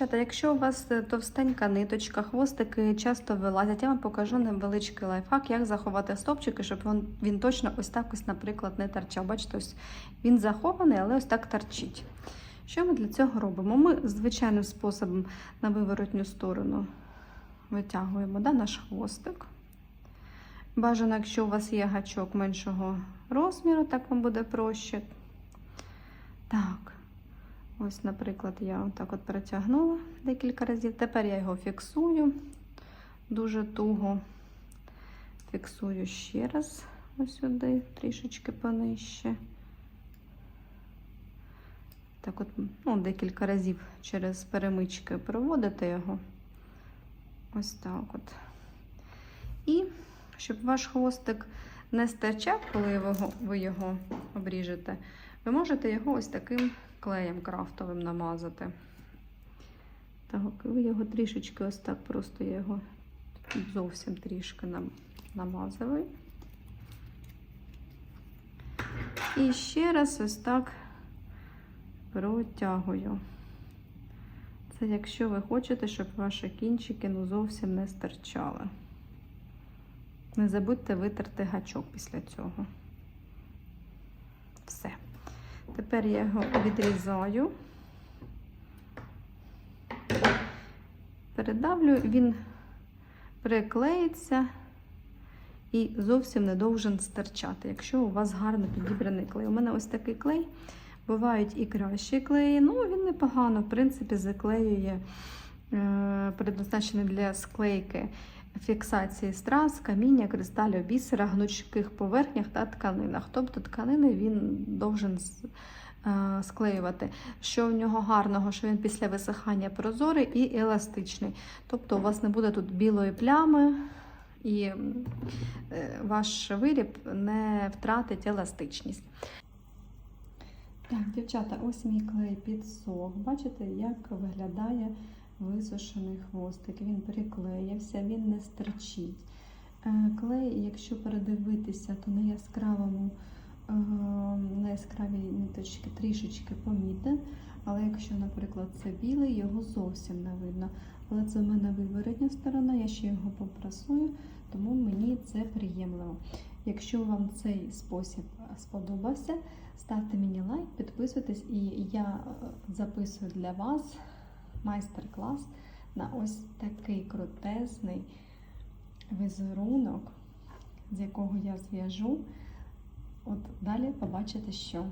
Якщо у вас е, товстенька ниточка, хвостики часто вилазять, я вам покажу невеличкий лайфхак, як заховати стопчики, щоб він, він точно ось так ось, наприклад, не торчав. Бачите, ось він захований, але ось так торчить. Що ми для цього робимо? Ми звичайним способом на виворотню сторону витягуємо да, наш хвостик. Бажано, якщо у вас є гачок меншого розміру, так вам буде проще. Так. Ось, наприклад, я отак от перетягнула декілька разів. Тепер я його фіксую дуже туго. Фіксую ще раз ось сюди, трішечки понижче. Так от, ну, декілька разів через перемички проводите його. Ось так от. І щоб ваш хвостик не стирчав, коли ви його обріжете, ви можете його ось таким клеєм крафтовим намазати. Так, ви його трішечки ось так просто я його зовсім трішки нам намазую. І ще раз ось так протягую. Це якщо ви хочете, щоб ваші кінчики ну, зовсім не стирчали. Не забудьте витерти гачок після цього. Все. Тепер я його відрізаю, передавлю, він приклеїться і зовсім не довжен стирчати, якщо у вас гарно підібраний клей. У мене ось такий клей. Бувають і кращі клеї, ну він непогано, в принципі, заклеює, е, предназначений для склейки фіксації страз, каміння, кристалів, бісера, гнучких поверхнях та тканинах. Тобто тканини він должен е, склеювати. Що в нього гарного, що він після висихання прозорий і еластичний. Тобто у вас не буде тут білої плями. І е, ваш виріб не втратить еластичність. Так, дівчата, ось мій клей підсох. Бачите, як виглядає висушений хвостик. Він приклеївся, він не стерчить. Е, Клей, якщо передивитися, то на яскравому, е, на яскравій ниточці трішечки помітен. Але якщо, наприклад, це білий, його зовсім не видно. Але це в мене виворотня сторона, я ще його попрасую, тому мені це приємливо. Якщо вам цей спосіб сподобався, ставте мені лайк, підписуйтесь, і я записую для вас майстер-клас на ось такий крутезний візерунок, з якого я зв'яжу. От далі побачите, що.